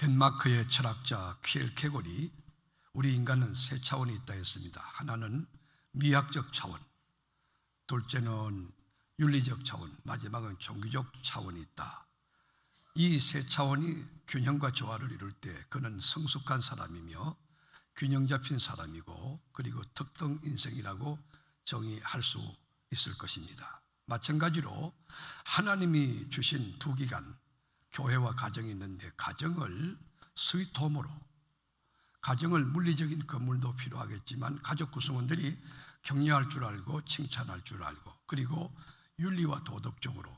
덴마크의 철학자 퀴엘케골이 우리 인간은 세 차원이 있다 했습니다. 하나는 미학적 차원, 둘째는 윤리적 차원, 마지막은 종교적 차원이 있다. 이 세 차원이 균형과 조화를 이룰 때 그는 성숙한 사람이며 균형 잡힌 사람이고 그리고 특등 인생이라고 정의할 수 있을 것입니다. 마찬가지로 하나님이 주신 두 기간 교회와 가정이 있는데 가정을 스위트홈으로 가정을 물리적인 건물도 필요하겠지만 가족 구성원들이 격려할 줄 알고 칭찬할 줄 알고 그리고 윤리와 도덕적으로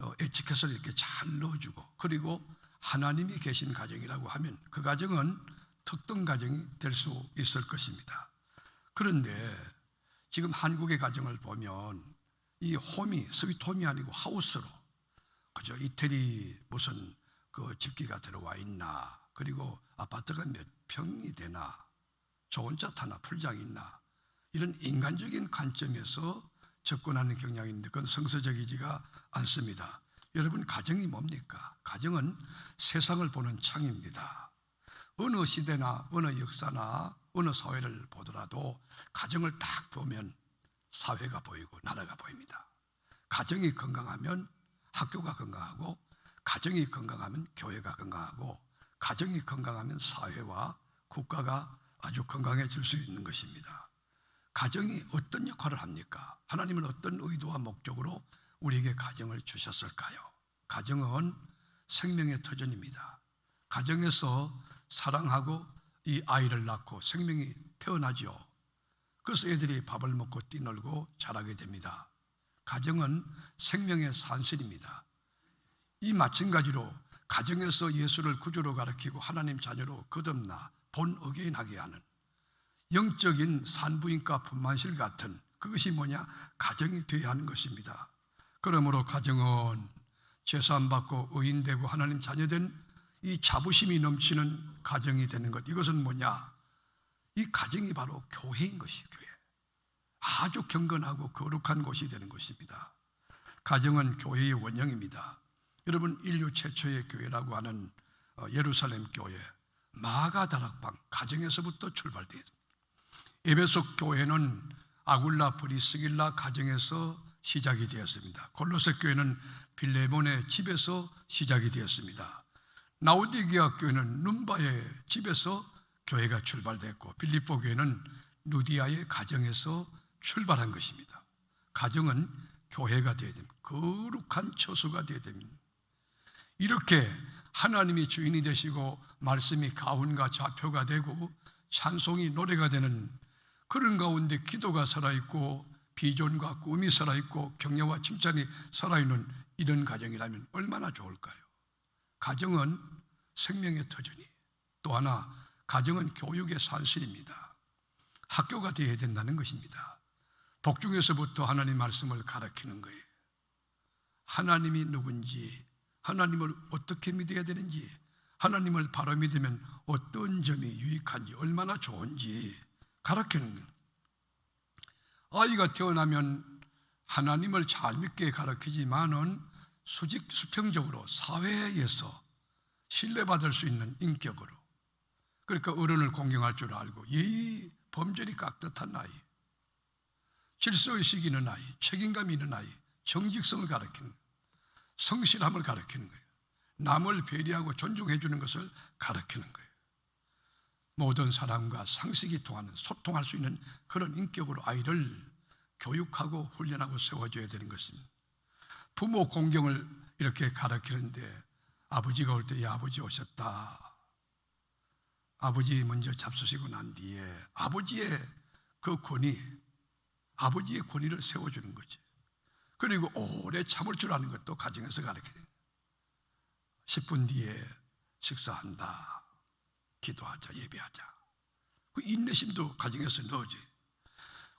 어, 에티켓을 이렇게 잘 넣어주고 그리고 하나님이 계신 가정이라고 하면 그 가정은 특등 가정이 될 수 있을 것입니다. 그런데 지금 한국의 가정을 보면 이 홈이 스위트 홈이 아니고 하우스로 그저 이태리 무슨 그 집기가 들어와 있나 그리고 아파트가 몇 평이 되나 좋은 차 타나 풀장이 있나 이런 인간적인 관점에서 접근하는 경향이 있는데 그건 성서적이지가 않습니다. 여러분 가정이 뭡니까? 가정은 세상을 보는 창입니다. 어느 시대나 어느 역사나 어느 사회를 보더라도 가정을 딱 보면 사회가 보이고 나라가 보입니다. 가정이 건강하면 학교가 건강하고 가정이 건강하면 교회가 건강하고 가정이 건강하면 사회와 국가가 아주 건강해질 수 있는 것입니다. 가정이 어떤 역할을 합니까? 하나님은 어떤 의도와 목적으로 우리에게 가정을 주셨을까요? 가정은 생명의 터전입니다. 가정에서 사랑하고 이 아이를 낳고 생명이 태어나죠. 그래서 애들이 밥을 먹고 뛰놀고 자라게 됩니다. 가정은 생명의 산실입니다. 이 마찬가지로 가정에서 예수를 구주로 가르치고 하나님 자녀로 거듭나 본 어게인하게 하는 영적인 산부인과 분만실 같은 그것이 뭐냐? 가정이 되어야 하는 것입니다. 그러므로 가정은 죄산 받고 의인되고 하나님 자녀된 이 자부심이 넘치는 가정이 되는 것. 이것은 뭐냐? 이 가정이 바로 교회인 것이 교회. 아주 경건하고 거룩한 곳이 되는 것입니다. 가정은 교회의 원형입니다. 여러분 인류 최초의 교회라고 하는 어, 예루살렘 교회 마가 다락방 가정에서부터 출발되었습니다. 에베소 교회는 아굴라 브리스길라 가정에서 시작이 되었습니다. 골로새 교회는 빌레몬의 집에서 시작이 되었습니다. 나우디기아 교회는 눈바의 집에서 교회가 출발됐고 빌립보 교회는 누디아의 가정에서 출발한 것입니다. 가정은 교회가 되어야 됩니다. 거룩한 처수가 되어야 됩니다. 이렇게 하나님이 주인이 되시고 말씀이 가훈과 좌표가 되고 찬송이 노래가 되는 그런 가운데 기도가 살아있고 비전과 꿈이 살아있고 격려와 칭찬이 살아있는 이런 가정이라면 얼마나 좋을까요? 가정은 생명의 터전이 또 하나 가정은 교육의 산실입니다. 학교가 되어야 된다는 것입니다. 복중에서부터 하나님 말씀을 가르치는 거예요. 하나님이 누군지, 하나님을 어떻게 믿어야 되는지, 하나님을 바로 믿으면 어떤 점이 유익한지, 얼마나 좋은지 가르치는 거예요. 아이가 태어나면 하나님을 잘 믿게 가르치지만은 수직, 수평적으로 사회에서 신뢰받을 수 있는 인격으로 그러니까 어른을 공경할 줄 알고 예의 범절이 깍듯한 아이 질서의식이 있는 아이 책임감이 있는 아이 정직성을 가르치는 성실함을 가르치는 거예요. 남을 배려하고 존중해 주는 것을 가르치는 거예요. 모든 사람과 상식이 통하는 소통할 수 있는 그런 인격으로 아이를 교육하고 훈련하고 세워줘야 되는 것입니다. 부모 공경을 이렇게 가르치는데 아버지가 올때 아버지 오셨다. 아버지 먼저 잡수시고 난 뒤에 아버지의 그 권위, 아버지의 권위를 세워주는 거지. 그리고 오래 참을 줄 아는 것도 가정에서 가르쳐야 돼. 10분 뒤에 식사한다. 기도하자, 예배하자. 그 인내심도 가정에서 넣어줘요.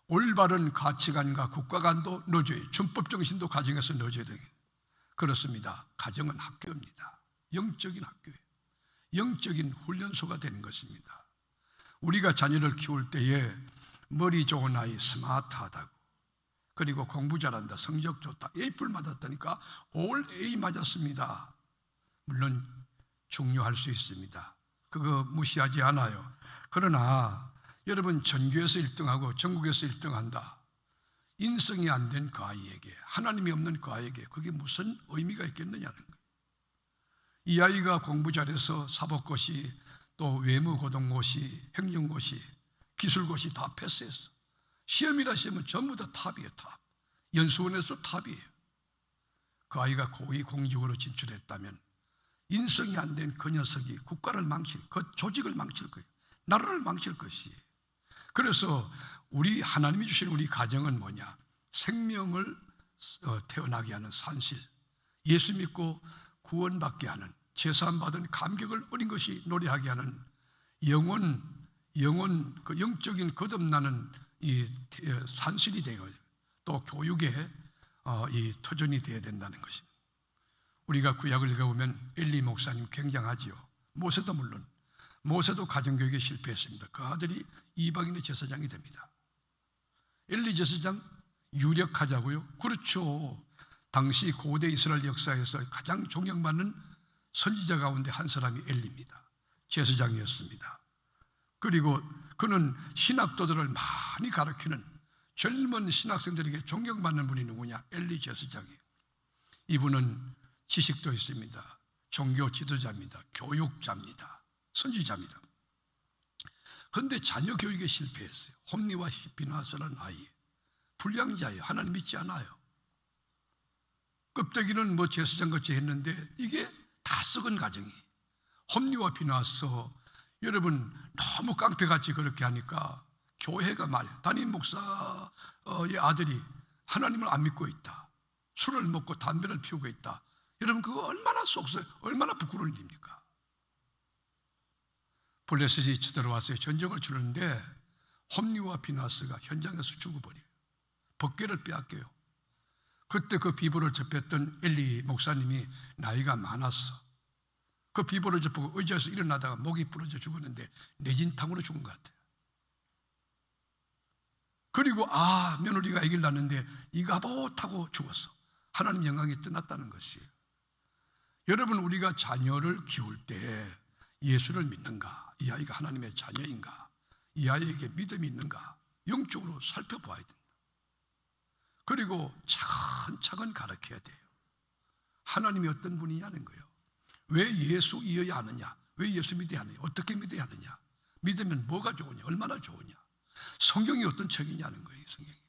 올바른 가치관과 국가관도 넣어줘요. 준법 정신도 가정에서 넣어줘야 돼요. 그렇습니다. 가정은 학교입니다. 영적인 학교예요. 영적인 훈련소가 되는 것입니다. 우리가 자녀를 키울 때에 머리 좋은 아이 스마트하다고 그리고 공부 잘한다 성적 좋다 A뿔 맞았다니까 올 A 맞았습니다. 물론 중요할 수 있습니다. 그거 무시하지 않아요. 그러나 여러분 전교에서 1등하고 전국에서 1등한다. 인성이 안 된 그 아이에게 하나님이 없는 그 아이에게 그게 무슨 의미가 있겠느냐는 거예요. 이 아이가 공부 잘해서 사법고시 또 외무고등고시 행정고시 기술고시 다 패스했어. 시험이라 시험은 전부 다 탑이에요 탑. 연수원에서 탑이에요. 그 아이가 고위 공직으로 진출했다면 인성이 안 된 그 녀석이 국가를 망칠, 그 조직을 망칠 거예요. 나라를 망칠 것이. 그래서 우리 하나님이 주신 우리 가정은 뭐냐? 생명을 어, 태어나게 하는 산실, 예수 믿고 구원받게 하는 제사함 받은 감격을 어린 것이 노래하게 하는 영원 영원 그 영적인 거듭나는 이 산실이 되고 또 교육의 어, 이 터전이 되어야 된다는 것입니다. 우리가 구약을 읽어보면 엘리 목사님 굉장하지요. 모세도 물론 모세도 가정교육에 실패했습니다. 그 아들이 이방인의 제사장이 됩니다. 엘리 제사장 유력하자고요? 그렇죠. 당시 고대 이스라엘 역사에서 가장 존경받는 선지자 가운데 한 사람이 엘리입니다. 제사장이었습니다. 그리고 그는 신학도들을 많이 가르치는 젊은 신학생들에게 존경받는 분이 누구냐? 엘리 제사장이. 이분은 지식도 있습니다. 종교 지도자입니다. 교육자입니다. 선지자입니다. 그런데 자녀 교육에 실패했어요. 홈리와 비나스라는 아이. 불량자예요. 하나님 믿지 않아요. 껍데기는 뭐 제사장 같이 했는데 이게 다 썩은 가정이. 홈리와 비나스 여러분 너무 깡패같이 그렇게 하니까 교회가 말이에요. 담임 목사의 아들이 하나님을 안 믿고 있다. 술을 먹고 담배를 피우고 있다. 여러분 그거 얼마나 속서 얼마나 부끄러운 일입니까? 블레셋이 치들어왔어요. 전쟁을 치르는데 홈리와 비나스가 현장에서 죽어버려요. 법궤를 빼앗겨요. 그때 그 비보를 접했던 엘리 목사님이 나이가 많았어. 그 비보를 접고 의자에서 일어나다가 목이 부러져 죽었는데 내진탕으로 죽은 것 같아요. 그리고 아 며느리가 아기를 낳는데 이가 못하고 죽었어. 하나님 영광이 떠났다는 것이에요. 여러분 우리가 자녀를 키울 때 예수를 믿는가? 이 아이가 하나님의 자녀인가? 이 아이에게 믿음이 있는가? 영적으로 살펴봐야 된다. 그리고 차근차근 가르쳐야 돼요. 하나님이 어떤 분이냐는 거예요. 왜 예수 이어야 하느냐? 왜 예수 믿어야 하느냐? 어떻게 믿어야 하느냐? 믿으면 뭐가 좋으냐? 얼마나 좋으냐? 성경이 어떤 책이냐는 거예요, 성경이.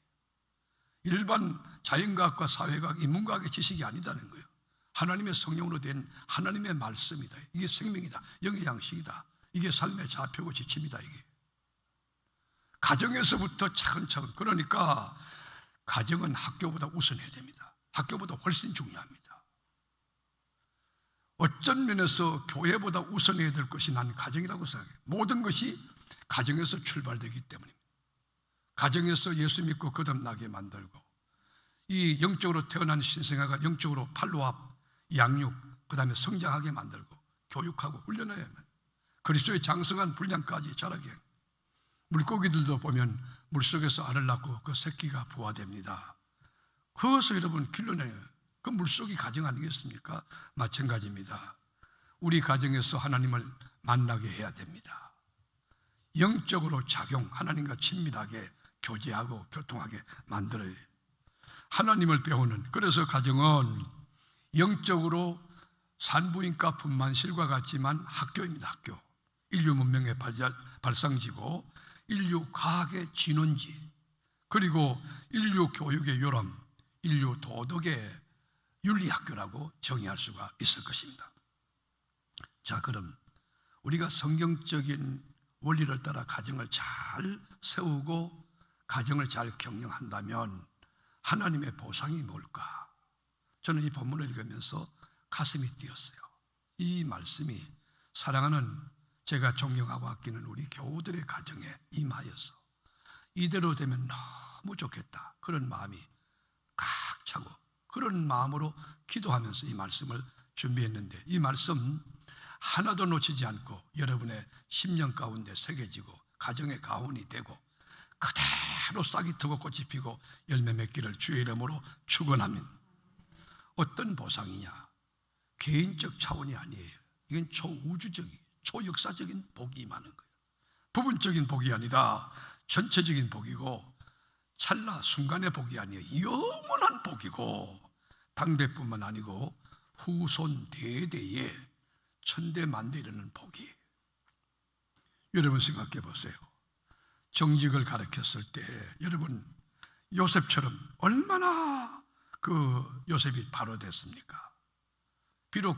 일반 자연과학과 사회과학, 인문과학의 지식이 아니다는 거예요. 하나님의 성령으로 된 하나님의 말씀이다. 이게 생명이다. 영의 양식이다. 이게 삶의 좌표고 지침이다. 이게. 가정에서부터 차근차근. 그러니까 가정은 학교보다 우선해야 됩니다. 학교보다 훨씬 중요합니다. 어쩐 면에서 교회보다 우선해야 될 것이 난 가정이라고 생각해요. 모든 것이 가정에서 출발되기 때문입니다. 가정에서 예수 믿고 거듭나게 만들고 이 영적으로 태어난 신생아가 영적으로 팔로와 양육, 그 다음에 성장하게 만들고 교육하고 훈련해야 합니다. 그리스도의 장성한 분량까지 자라게. 물고기들도 보면 물속에서 알을 낳고 그 새끼가 부화됩니다. 그것을 여러분 길러내요. 그 물속이 가정 아니겠습니까? 마찬가지입니다. 우리 가정에서 하나님을 만나게 해야 됩니다. 영적으로 작용, 하나님과 친밀하게 교제하고 교통하게 만들어요. 하나님을 배우는, 그래서 가정은 영적으로 산부인과 분만실과 같지만 학교입니다. 학교. 인류 문명의 발상지고 인류 과학의 진원지 그리고 인류 교육의 요람, 인류 도덕의 윤리학교라고 정의할 수가 있을 것입니다. 자, 그럼 우리가 성경적인 원리를 따라 가정을 잘 세우고 가정을 잘 경영한다면 하나님의 보상이 뭘까? 저는 이 본문을 읽으면서 가슴이 뛰었어요. 이 말씀이 사랑하는 제가 존경하고 아끼는 우리 교우들의 가정에 임하여서 이대로 되면 너무 좋겠다. 그런 마음이 각 차고 그런 마음으로 기도하면서 이 말씀을 준비했는데 이 말씀 하나도 놓치지 않고 여러분의 10년 가운데 새겨지고 가정의 가온이 되고 그대로 싹이 트고 꽃이 피고 열매 맺기를 주의 이름으로 축원합니다. 어떤 보상이냐? 개인적 차원이 아니에요. 이건 초우주적인, 초역사적인 복이 임하는 거예요. 부분적인 복이 아니라 전체적인 복이고 찰나 순간의 복이 아니에요. 영원한 복이고 당대뿐만 아니고 후손 대대에 천대 만대 이르는 복이 여러분 생각해 보세요. 정직을 가르쳤을 때 여러분 요셉처럼 얼마나 그 요셉이 바로 됐습니까? 비록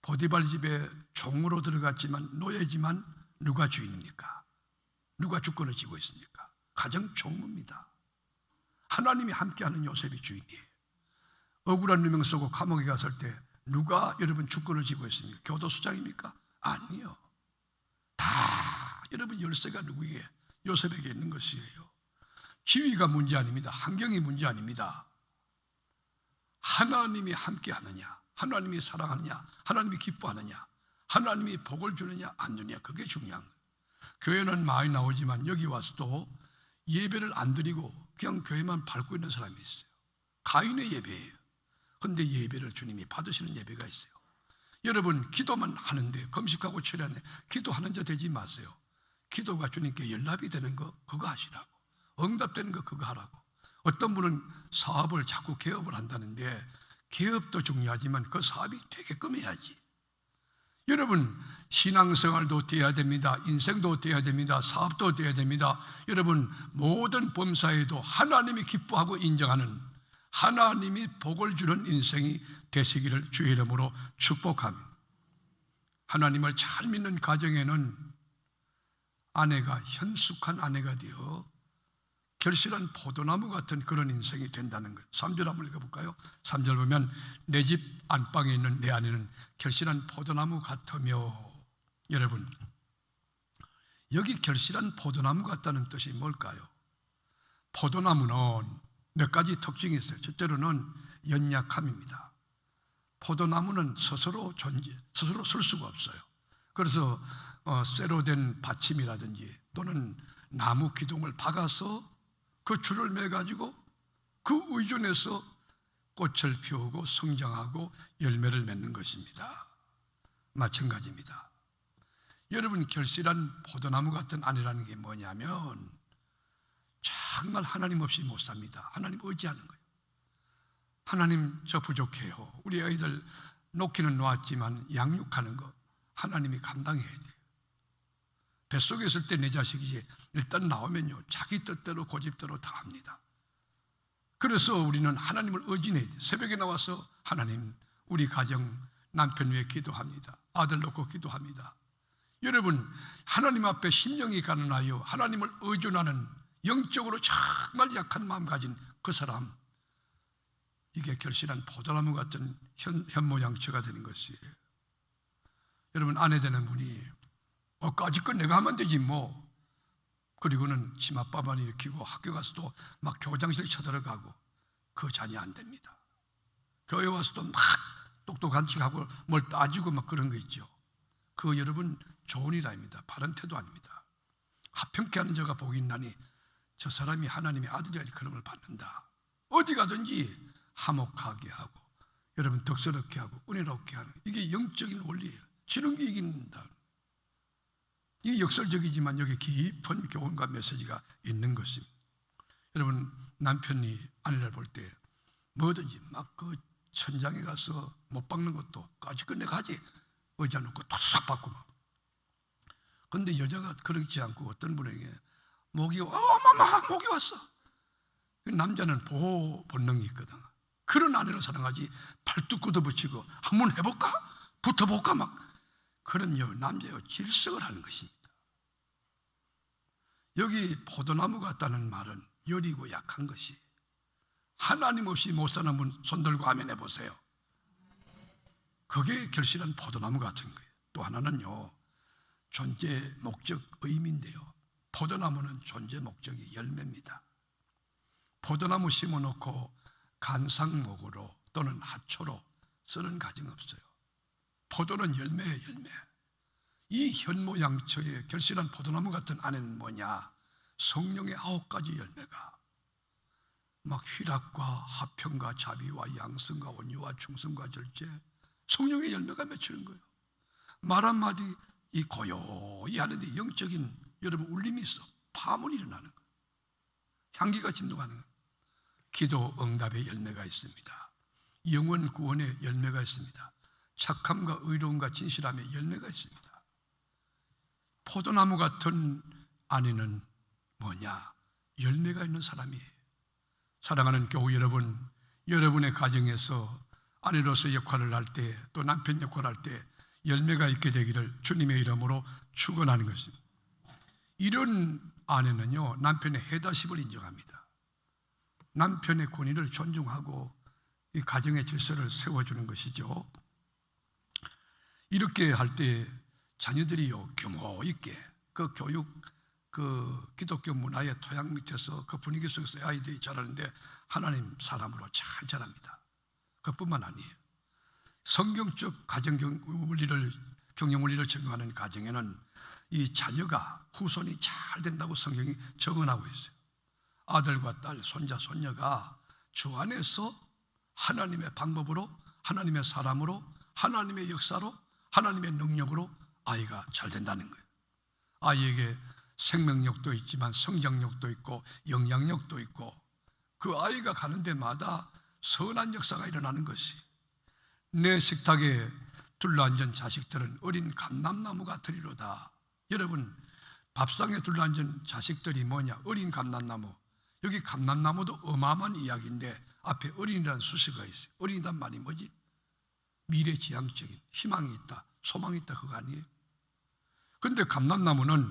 보디발 집에 종으로 들어갔지만 노예지만 누가 주인입니까? 누가 주권을 쥐고 있습니까? 가정 종입니다. 하나님이 함께하는 요셉이 주인이에요. 억울한 누명 쓰고 감옥에 갔을 때 누가 여러분 주권을 쥐고 있습니까? 교도소장입니까? 아니요. 다 여러분 열쇠가 누구에게 요셉에게 있는 것이에요. 지위가 문제 아닙니다. 환경이 문제 아닙니다. 하나님이 함께 하느냐, 하나님이 사랑하느냐, 하나님이 기뻐하느냐, 하나님이 복을 주느냐 안 주느냐 그게 중요한 거예요. 교회는 많이 나오지만 여기 와서도 예배를 안 드리고 그냥 교회만 밟고 있는 사람이 있어요. 가인의 예배예요. 근데 예배를 주님이 받으시는 예배가 있어요. 여러분 기도만 하는데 검식하고 철야하는데 기도하는 자 되지 마세요. 기도가 주님께 연락이 되는 거 그거 하시라고. 응답되는 거 그거 하라고. 어떤 분은 사업을 자꾸 개업을 한다는데 개업도 중요하지만 그 사업이 되게끔 해야지. 여러분 신앙생활도 돼야 됩니다. 인생도 돼야 됩니다. 사업도 돼야 됩니다. 여러분 모든 범사에도 하나님이 기뻐하고 인정하는 하나님이 복을 주는 인생이 되시기를 주의 이름으로 축복합니다. 하나님을 잘 믿는 가정에는 아내가 현숙한 아내가 되어 결실한 포도나무 같은 그런 인생이 된다는 것. 3절 한번 읽어볼까요? 3절 보면 내 집 안방에 있는 내 아내는 결실한 포도나무 같으며 여러분 여기 결실한 포도나무 같다는 뜻이 뭘까요? 포도나무는 몇 가지 특징이 있어요. 첫째로는 연약함입니다. 포도나무는 스스로 존재, 스스로 설 수가 없어요. 그래서 어, 쇠로 된 받침이라든지 또는 나무 기둥을 박아서 그 줄을 매 가지고 그 의존해서 꽃을 피우고 성장하고 열매를 맺는 것입니다. 마찬가지입니다. 여러분 결실한 포도나무 같은 아내라는 게 뭐냐면 정말 하나님 없이 못 삽니다. 하나님 의지하는 거예요. 하나님 저 부족해요. 우리 아이들 놓기는 놓았지만 양육하는 거 하나님이 감당해야 돼요. 뱃속에 있을 때 내 자식이지 일단 나오면요 자기 뜻대로 고집대로 다 합니다. 그래서 우리는 하나님을 의지해야 돼요. 새벽에 나와서 하나님 우리 가정 남편 위해 기도합니다. 아들 놓고 기도합니다. 여러분 하나님 앞에 심령이 가난하여 하나님을 의존하는 영적으로 정말 약한 마음 가진 그 사람 이게 결실한 포도나무 같은 현, 현모양처가 되는 것이에요. 여러분 아내 되는 분이 어, 까짓건 내가 하면 되지 뭐 그리고는 치맛바만 일으키고 학교 가서도 막 교장실 쳐들어가고 그 자녀 안 됩니다. 교회 와서도 막 똑똑한 척하고 뭘 따지고 막 그런 거 있죠. 그 여러분 좋은 일 아닙니다. 바른 태도 아닙니다. 하평케 하는 자가 복이 있나니 저 사람이 하나님의 아들이라 걸 받는다. 어디 가든지 화목하게 하고 여러분 덕스럽게 하고 은혜롭게 하는 이게 영적인 원리예요. 지는 게 이긴다. 이게 역설적이지만 여기 깊은 교훈과 메시지가 있는 것입니다. 여러분 남편이 아내를 볼 때 뭐든지 막 그 천장에 가서 못 박는 것도 까짓거 내가 하지 의자 놓고 토싹 박고 막. 근데 여자가 그렇지 않고 어떤 분에게 목이 어마마 목이 왔어. 남자는 보호 본능이 있거든. 그런 아내로 사랑하지 팔뚝 걷어붙이고 한번 해볼까? 붙어볼까? 막 그런 여, 남자여 질석을 하는 것입니다. 여기 포도나무 같다는 말은 여리고 약한 것이 하나님 없이 못 사는 분 손들고 하면 해보세요. 그게 결실한 포도나무 같은 거예요. 또 하나는요, 존재 목적 의미인데요. 포도나무는 존재 목적이 열매입니다. 포도나무 심어놓고 간상목으로 또는 하초로 쓰는 가정 없어요. 포도는 열매예요, 열매. 이 현모양처의 결실한 포도나무 같은 아내는 뭐냐? 성령의 아홉 가지 열매가 막 희락과 화평과 자비와 양성과 온유와 충성과 절제 성령의 열매가 맺히는 거예요. 말 한마디 이 고요히 하는데 영적인 여러분 울림이 있어. 파문이 일어나는 거예요. 향기가 진동하는 거예요. 기도 응답의 열매가 있습니다. 영원 구원의 열매가 있습니다. 착함과 의로움과 진실함의 열매가 있습니다. 포도나무 같은 안에는 뭐냐? 열매가 있는 사람이에요. 사랑하는 교우 여러분, 여러분의 가정에서 아내로서 역할을 할 때, 또 남편 역할을 할 때 열매가 있게 되기를 주님의 이름으로 축원하는 것입니다. 이런 아내는요, 남편의 해다십을 인정합니다. 남편의 권위를 존중하고 이 가정의 질서를 세워주는 것이죠. 이렇게 할 때 자녀들이요, 규모 있게 그 교육, 그 기독교 문화의 토양 밑에서 그 분위기 속에서 아이들이 자라는데 하나님 사람으로 잘 자랍니다. 그뿐만 아니에요. 성경적 가정 원리를 경영 원리를 적용하는 가정에는 이 자녀가 후손이 잘 된다고 성경이 적어하고 있어요. 아들과 딸, 손자, 손녀가 주 안에서 하나님의 방법으로, 하나님의 사람으로, 하나님의 역사로, 하나님의 능력으로 아이가 잘 된다는 거예요. 아이에게 생명력도 있지만 성장력도 있고 영향력도 있고 그 아이가 가는 데마다 선한 역사가 일어나는 것이 내 식탁에 둘러앉은 자식들은 어린 감남나무 같으리로다. 여러분 밥상에 둘러앉은 자식들이 뭐냐? 어린 감남나무. 여기 감남나무도 어마어마한 이야기인데 앞에 어린이라는 수식어가 있어요. 어린이란 말이 뭐지? 미래 지향적인 희망이 있다, 소망이 있다 그거 아니에요? 근데 감남나무는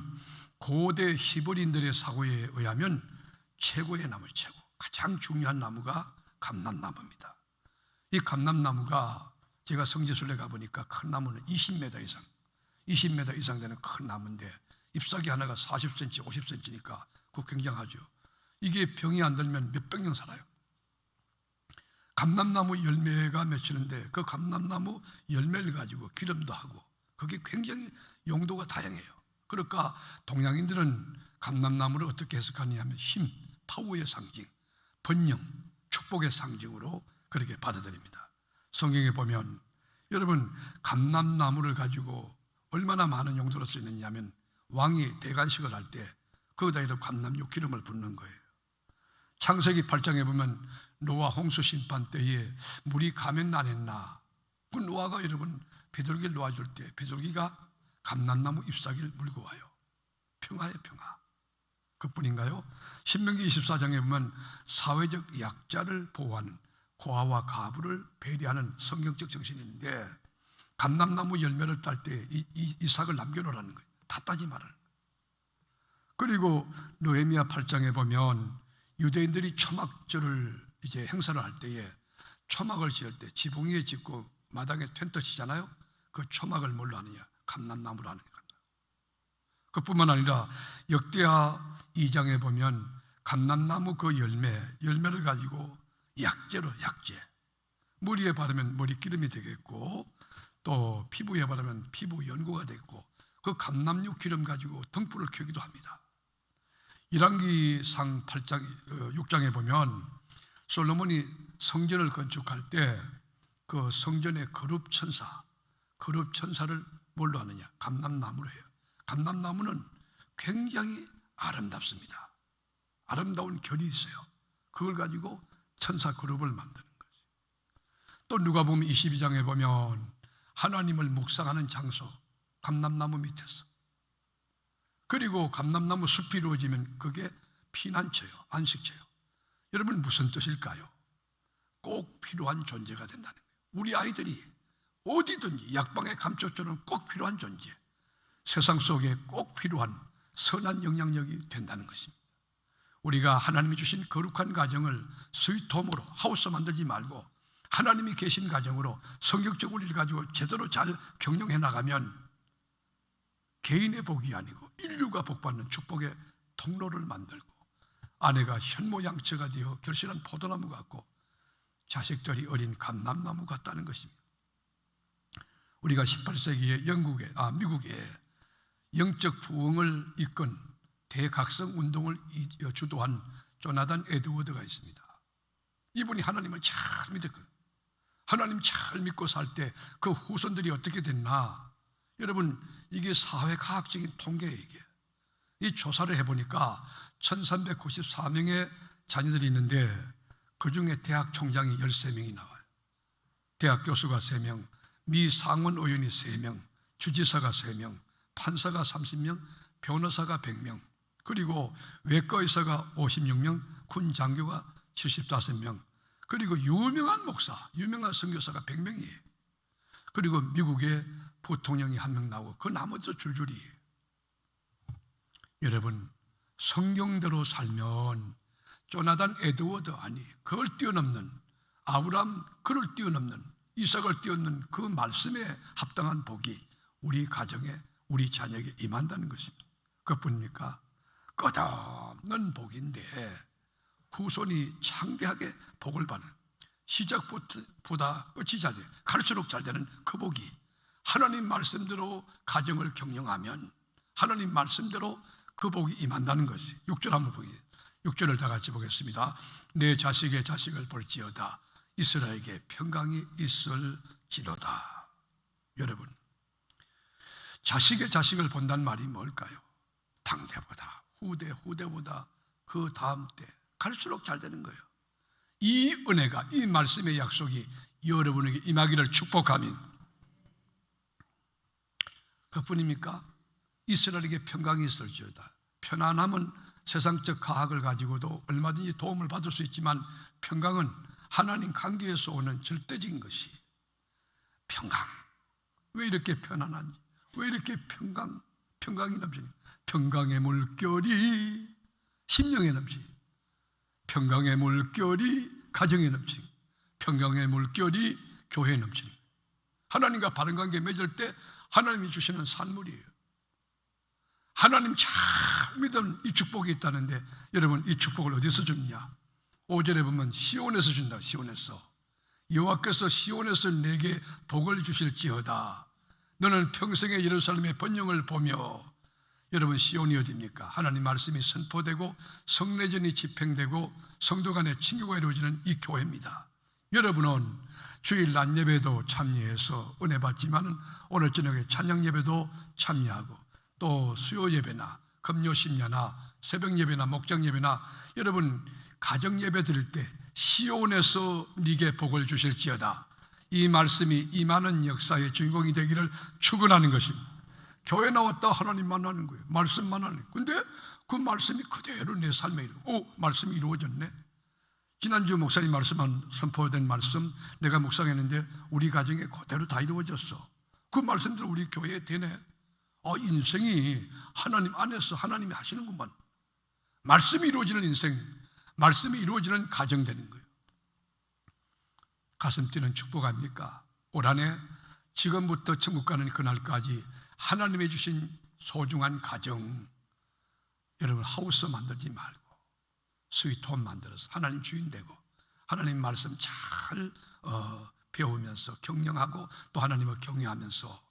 고대 히브리인들의 사고에 의하면 최고의 나무, 최고. 가장 중요한 나무가 감남나무입니다. 이 감남나무가 제가 성지순례 가보니까 큰 나무는 20m 이상, 20m 이상 되는 큰 나무인데 잎사귀 하나가 40cm, 50cm니까 그 굉장하죠. 이게 병이 안 들면 몇백 년 살아요. 감남나무 열매가 맺히는데 그 감남나무 열매를 가지고 기름도 하고 그게 굉장히 용도가 다양해요. 그러니까 동양인들은 감남나무를 어떻게 해석하냐면 힘, 파워의 상징, 번영, 축복의 상징으로 그렇게 받아들입니다. 성경에 보면 여러분 감남나무를 가지고 얼마나 많은 용도로 쓰이느냐면 왕이 대관식을 할 때 거기다 이런 감남육 기름을 붓는 거예요. 창세기 8장에 보면 노아 홍수 심판 때에 물이 가면 나했나 그 노아가 여러분 비둘기를 놓아줄 때 비둘기가 감남나무 잎사귀를 물고 와요. 평화의 평화. 그뿐인가요? 신명기 24장에 보면 사회적 약자를 보호하는 고아와 가부를 배려하는 성경적 정신이 있는데 감남나무 열매를 딸 때 이, 이삭을 남겨놓으라는 거예요. 다 따지 말라는. 그리고 노에미아 8장에 보면 유대인들이 초막절을 이제 행사를 할 때에 초막을 지을 때 지붕 위에 짓고 마당에 텐트 치잖아요. 그 초막을 뭘로 하느냐? 감남나무로 하는 거예요. 그뿐만 아니라 역대하 2장에 보면 감남나무 그 열매, 열매를 가지고 약재로 약재. 머리에 바르면 머리 기름이 되겠고 또 피부에 바르면 피부 연고가 되겠고 그 감남육 기름 가지고 등불을 켜기도 합니다. 일왕기상 8장 6장에 어, 보면 솔로몬이 성전을 건축할 때 그 성전의 거룩 천사, 거룩 천사를 뭘로 하느냐? 감남나무로 해요. 감남나무는 굉장히 아름답습니다. 아름다운 결이 있어요. 그걸 가지고 천사 그룹을 만드는 거죠. 또 누가 보면 22장에 보면 하나님을 묵상하는 장소, 감남나무 밑에서. 그리고 감남나무 숲이 이루어지면 그게 피난처요, 안식처요. 여러분 무슨 뜻일까요? 꼭 필요한 존재가 된다는 거예요. 우리 아이들이 어디든지 약방의 감초처럼 꼭 필요한 존재. 세상 속에 꼭 필요한 선한 영향력이 된다는 것입니다. 우리가 하나님이 주신 거룩한 가정을 스위트홈으로 하우스 만들지 말고 하나님이 계신 가정으로 성격적 원리를 가지고 제대로 잘 경영해 나가면 개인의 복이 아니고 인류가 복받는 축복의 통로를 만들고 아내가 현모양처가 되어 결실한 포도나무 같고 자식들이 어린 감남나무 같다는 것입니다. 우리가 18세기에 영국에, 아, 미국에 영적 부흥을 이끈 대각성 운동을 주도한 조나단 에드워드가 있습니다. 이분이 하나님을 잘 믿었거든요. 하나님 잘 믿고 살 때 그 후손들이 어떻게 됐나? 여러분 이게 사회과학적인 통계예요 이게. 이 조사를 해보니까 1394명의 자녀들이 있는데 그 중에 대학 총장이 13명이 나와요. 대학 교수가 3명, 미 상원 의원이 3명, 주지사가 3명, 판사가 30명, 변호사가 100명, 그리고 외과의사가 56명, 군 장교가 75명, 그리고 유명한 목사, 유명한 선교사가 100명이에요. 그리고 미국의 부통령이 한 명 나오고 그 나머지 줄줄이. 여러분, 성경대로 살면 조나단 에드워드 아니, 그걸 뛰어넘는 아브람 그를 뛰어넘는 이삭을 뛰어넘는 그 말씀에 합당한 복이 우리 가정에 우리 자녀에게 임한다는 것입니다. 그뿐입니까? 끝없는 복인데 후손이 창대하게 복을 받는 시작보다 끝이 잘 돼. 갈수록 잘 되는 그 복이 하나님 말씀대로 가정을 경영하면 하나님 말씀대로 그 복이 임한다는 것이 6절 한번 보기 6절을 다 같이 보겠습니다. 내 자식의 자식을 볼지어다 이스라엘에게 평강이 있을지로다. 여러분 자식의 자식을 본다는 말이 뭘까요? 당대보다 후대 후대보다 그 다음 때 갈수록 잘 되는 거예요. 이 은혜가 이 말씀의 약속이 여러분에게 임하기를 축복하면 그뿐입니까? 이스라엘에게 평강이 있을지어다. 편안함은 세상적 과학을 가지고도 얼마든지 도움을 받을 수 있지만 평강은 하나님 관계에서 오는 절대적인 것이 평강. 왜 이렇게 편안하니? 왜 이렇게 평강, 평강이 넘치니? 평강의 물결이 심령에 넘치니. 평강의 물결이 가정에 넘치니. 평강의 물결이 교회에 넘치니. 하나님과 바른 관계 맺을 때 하나님이 주시는 산물이에요. 하나님 잘 믿은 이 축복이 있다는데 여러분 이 축복을 어디서 줍냐? 5절에 보면 시온에서 준다. 시온에서. 여호와께서 시온에서 내게 복을 주실지어다. 너는 평생에 예루살렘의 번영을 보며 여러분 시온이 어디입니까? 하나님 말씀이 선포되고 성례전이 집행되고 성도 간의 친교가 이루어지는 이 교회입니다. 여러분은 주일 낮 예배도 참여해서 은혜 받지만은 오늘 저녁에 찬양 예배도 참여하고 또 수요 예배나 금요 심야나 새벽 예배나 목장 예배나 여러분 가정 예배 드릴 때 시온에서 네게 복을 주실지어다. 이 말씀이 임하는 역사의 주인공이 되기를 축원하는 것입니다. 교회 나왔다 하나님 만나는 거예요. 말씀 만나는 거예요. 근데 그 말씀이 그대로 내 삶에 이루. 오, 말씀이 이루어졌네. 지난주 목사님 말씀한 선포된 말씀 내가 묵상했는데 우리 가정에 그대로 다 이루어졌어. 그 말씀대로 우리 교회에 되네. 어, 인생이 하나님 안에서 하나님이 하시는구만. 말씀이 이루어지는 인생, 말씀이 이루어지는 가정 되는 거예요. 가슴 뛰는 축복 아닙니까? 올 한 해 지금부터 천국 가는 그날까지 하나님의 주신 소중한 가정, 여러분 하우스 만들지 말고 스위트홈 만들어서 하나님 주인 되고 하나님 말씀 잘 어, 배우면서 경영하고 또 하나님을 경외하면서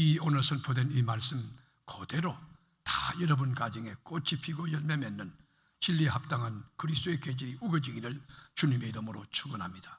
이 오늘 선포된 이 말씀 그대로 다 여러분 가정에 꽃이 피고 열매 맺는 진리에 합당한 그리스도의 계절이 우거지기를 주님의 이름으로 축원합니다.